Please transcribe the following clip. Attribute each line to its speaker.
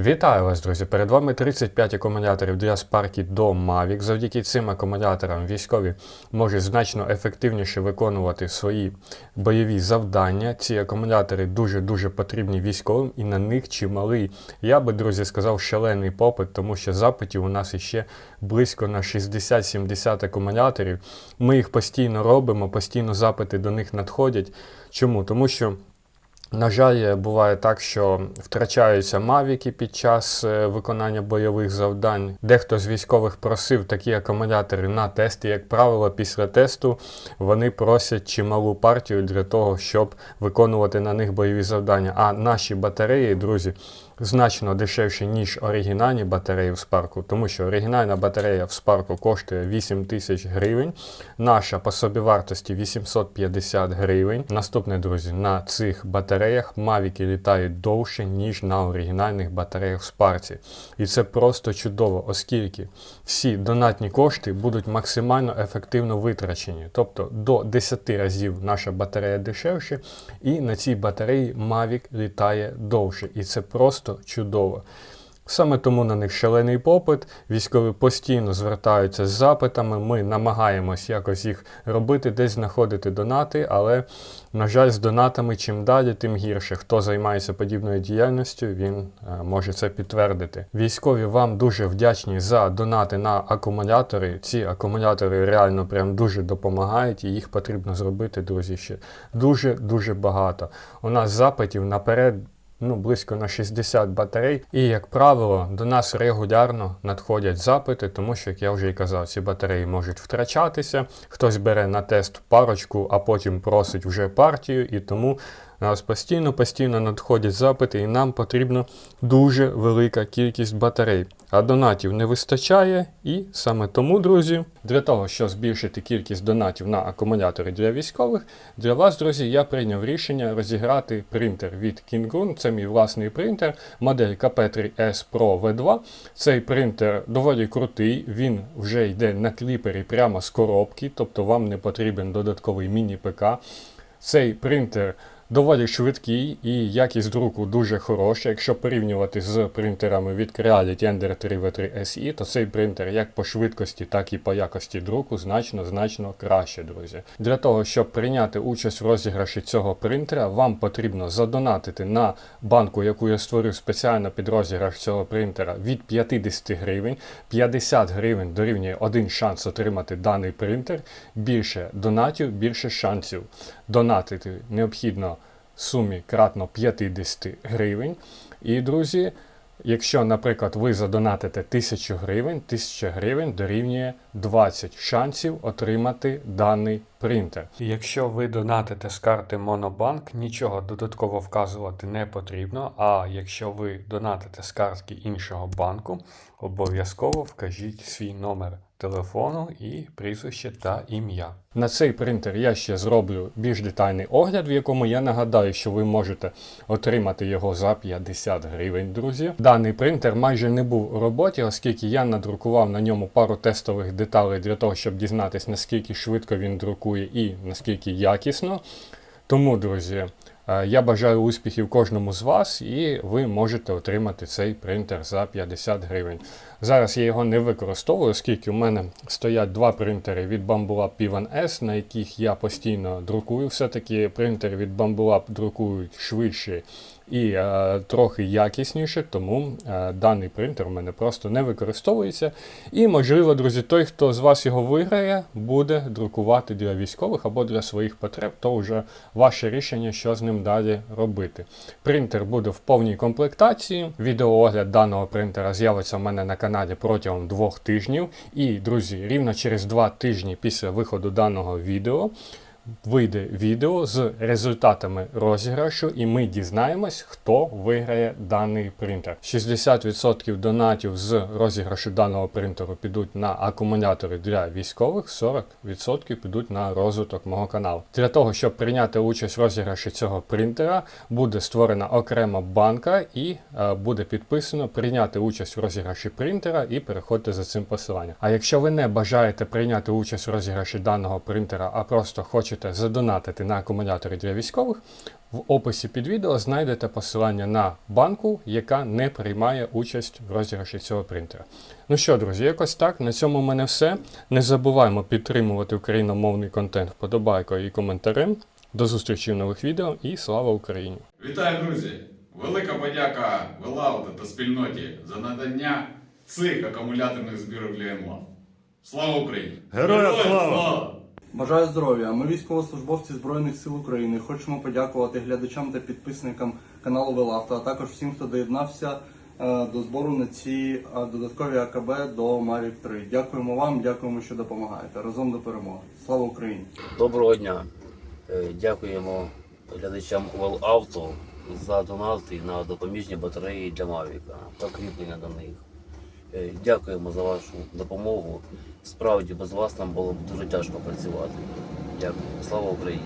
Speaker 1: Вітаю вас, друзі! Перед вами 35 акумуляторів для Sparky до Mavic. Завдяки цим акумуляторам військові можуть значно ефективніше виконувати свої бойові завдання. Ці акумулятори дуже-дуже потрібні військовим і на них чималий. Я би, друзі, сказав, шалений попит, тому що запитів у нас іще близько на 60-70 акумуляторів. Ми їх постійно робимо, постійно запити до них надходять. Чому? Тому що. На жаль, буває так, що втрачаються мавіки під час е, виконання бойових завдань. Дехто з військових просив такі акумулятори на тести. Як правило, після тесту вони просять чималу партію для того, щоб виконувати на них бойові завдання. А наші батареї, друзі, значно дешевші, ніж оригінальні батареї в спарку, тому що оригінальна батарея в спарку коштує 8 тисяч гривень. Наша по собівартості 850 гривень. Наступне, друзі, на цих батареях мавіки літають довше, ніж на оригінальних батареях в спарці. І це просто чудово, оскільки всі донатні кошти будуть максимально ефективно витрачені. Тобто до 10 разів наша батарея дешевше, і на цій батареї Mavic літає довше. І це просто чудово. Саме тому на них шалений попит. Військові постійно звертаються з запитами. Ми намагаємось якось їх робити, десь знаходити донати, але, на жаль, з донатами чим далі, тим гірше. Хто займається подібною діяльністю, він е, може це підтвердити. Військові вам дуже вдячні за донати на акумулятори. Ці акумулятори реально прям дуже допомагають, і їх потрібно зробити, друзі, ще дуже-дуже багато. У нас запитів наперед ну, близько на 60 батарей. І, як правило, до нас регулярно надходять запити, тому що, як я вже і казав, ці батареї можуть втрачатися. Хтось бере на тест парочку, а потім просить вже партію, і тому нас постійно-постійно надходять запити, і нам потрібна дуже велика кількість батарей. А донатів не вистачає, і саме тому, друзі, для того, щоб збільшити кількість донатів на акумулятори для військових, для вас, друзі, я прийняв рішення розіграти принтер від Kingun. Це мій власний принтер, модель KP3S Pro V2. Цей принтер доволі крутий, він вже йде на кліпері прямо з коробки, тобто вам не потрібен додатковий міні-ПК. Цей принтер доволі швидкий і якість друку дуже хороша. Якщо порівнювати з принтерами від Creality Ender 3 V3 SE, то цей принтер як по швидкості, так і по якості друку значно-значно краще, друзі. Для того, щоб прийняти участь в розіграші цього принтера, вам потрібно задонатити на банку, яку я створив спеціально під розіграш цього принтера від 50 гривень. 50 гривень дорівнює один шанс отримати даний принтер. Більше донатів, більше шансів. Донатити необхідно сумі кратно 50 гривень. І, друзі, якщо, наприклад, ви задонатите 1000 гривень, 1000 гривень дорівнює 20 шансів отримати даний принтер. Якщо ви донатите з карти Monobank, нічого додатково вказувати не потрібно. А якщо ви донатите з картки іншого банку, обов'язково вкажіть свій номер телефону і прізвище та ім'я. На цей принтер я ще зроблю більш детальний огляд, в якому я нагадаю, що ви можете отримати його за 50 гривень, друзі. Даний принтер майже не був у роботі, оскільки я надрукував на ньому пару тестових деталей для того, щоб дізнатися, наскільки швидко він друкує і наскільки якісно. Тому, друзі, я бажаю успіхів кожному з вас, і ви можете отримати цей принтер за 50 гривень. Зараз я його не використовую, оскільки у мене стоять два принтери від Bambulab P1S, на яких я постійно друкую. Все-таки принтери від Bambulab друкують швидше і е, трохи якісніше, тому е, даний принтер у мене просто не використовується. І, можливо, друзі, той, хто з вас його виграє, буде друкувати для військових або для своїх потреб, то вже ваше рішення, що з ним далі робити. Принтер буде в повній комплектації. Відеоогляд даного принтера з'явиться в мене на каналі протягом двох тижнів. І, друзі, рівно через два тижні після виходу даного відео вийде відео з результатами розіграшу, і ми дізнаємось, хто виграє даний принтер. 60% донатів з розіграшу даного принтеру підуть на акумулятори для військових, 40% підуть на розвиток мого каналу. Для того, щоб прийняти участь в розіграші цього принтера, буде створена окрема банка і е, буде підписано прийняти участь в розіграші принтера і переходьте за цим посиланням. А якщо ви не бажаєте прийняти участь в розіграші даного принтера, а просто хочете хочете задонатити на акумулятори для військових, в описі під відео знайдете посилання на банку, яка не приймає участь в розіграші цього принтера. Ну що, друзі, якось так. На цьому в мене все. Не забуваємо підтримувати україномовний контент вподобайкою і коментарем. До зустрічі в нових відео і слава Україні!
Speaker 2: Вітаю, друзі! Велика подяка Велаута та спільноті за надання цих акумуляторних збірок для НЛАВ. Слава Україні!
Speaker 3: Героям слава!
Speaker 4: Бажаю здоров'я! Ми військовослужбовці Збройних сил України. Хочемо подякувати глядачам та підписникам каналу Велавто, а також всім, хто доєднався е, до збору на ці е, додаткові АКБ до Mavic 3. Дякуємо вам, дякуємо, що допомагаєте. Разом до перемоги. Слава Україні!
Speaker 5: Доброго дня. Е, Дякуємо глядачам Auto за донати на допоміжні батареї для Mavic та кріплення до них. Е, Дякуємо за вашу допомогу. Справді без вас нам було б дуже тяжко працювати. Дякую. Слава Україні!